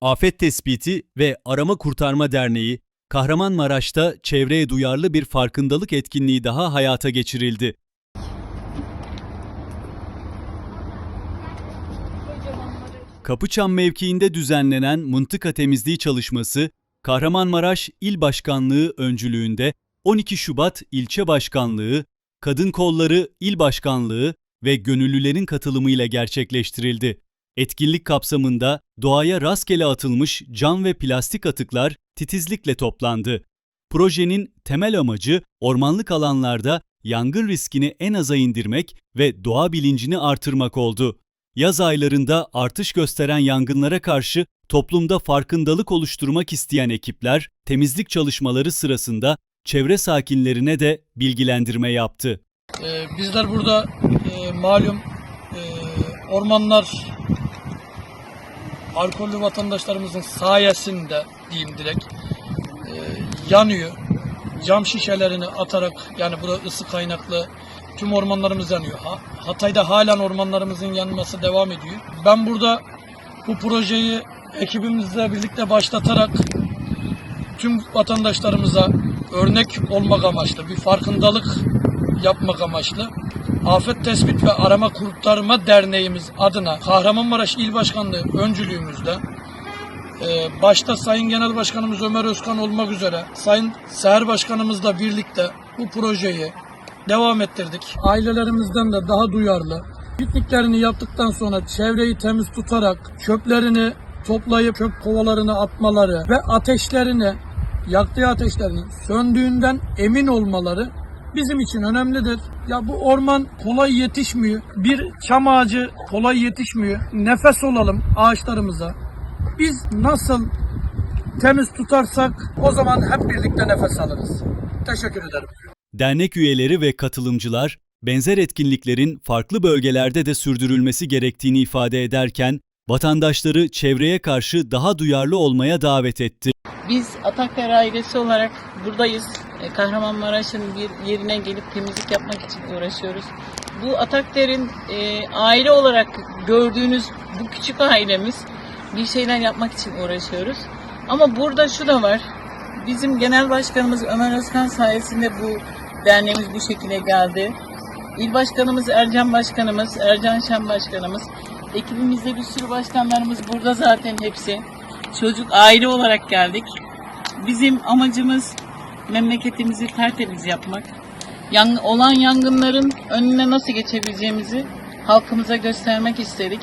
Afet Tespiti ve Arama Kurtarma Derneği, Kahramanmaraş'ta çevreye duyarlı bir farkındalık etkinliği daha hayata geçirildi. Kapıçam mevkiinde düzenlenen mıntıka temizliği çalışması, Kahramanmaraş İl Başkanlığı öncülüğünde 12 Şubat İlçe Başkanlığı, Kadın Kolları İl Başkanlığı ve gönüllülerin katılımıyla gerçekleştirildi. Etkinlik kapsamında doğaya rastgele atılmış cam ve plastik atıklar titizlikle toplandı. Projenin temel amacı ormanlık alanlarda yangın riskini en aza indirmek ve doğa bilincini artırmak oldu. Yaz aylarında artış gösteren yangınlara karşı toplumda farkındalık oluşturmak isteyen ekipler temizlik çalışmaları sırasında çevre sakinlerine de bilgilendirme yaptı. Ee, bizler burada e, malum e, ormanlar alkollü vatandaşlarımızın sayesinde diyeyim direkt e, yanıyor. Cam şişelerini atarak yani burada ısı kaynaklı tüm ormanlarımız yanıyor. Ha, Hatay'da halen ormanlarımızın yanması devam ediyor. Ben burada bu projeyi ekibimizle birlikte başlatarak tüm vatandaşlarımıza örnek olmak amaçlı, bir farkındalık yapmak amaçlı Afet Tespit ve Arama Kurtarma Derneğimiz adına Kahramanmaraş İl Başkanlığı öncülüğümüzde e, başta Sayın Genel Başkanımız Ömer Özkan olmak üzere Sayın Seher Başkanımızla birlikte bu projeyi devam ettirdik. Ailelerimizden de daha duyarlı, pikniklerini yaptıktan sonra çevreyi temiz tutarak çöplerini toplayıp çöp kovalarına atmaları ve ateşlerini yaktığı ateşlerin söndüğünden emin olmaları bizim için önemlidir. Ya bu orman kolay yetişmiyor. Bir çam ağacı kolay yetişmiyor. Nefes olalım ağaçlarımıza. Biz nasıl temiz tutarsak o zaman hep birlikte nefes alırız. Teşekkür ederim. Dernek üyeleri ve katılımcılar benzer etkinliklerin farklı bölgelerde de sürdürülmesi gerektiğini ifade ederken vatandaşları çevreye karşı daha duyarlı olmaya davet etti. Biz Atakler ailesi olarak buradayız. E, Kahramanmaraş'ın bir yerine gelip temizlik yapmak için uğraşıyoruz. Bu Atakler'in e, aile olarak gördüğünüz bu küçük ailemiz bir şeyler yapmak için uğraşıyoruz. Ama burada şu da var. Bizim genel başkanımız Ömer Özkan sayesinde bu derneğimiz bu şekilde geldi. İl başkanımız Ercan başkanımız, Ercan Şen başkanımız. Ekibimizde bir sürü başkanlarımız burada zaten hepsi. Çocuk aile olarak geldik. Bizim amacımız memleketimizi tertemiz yapmak. Yang olan yangınların önüne nasıl geçebileceğimizi halkımıza göstermek istedik.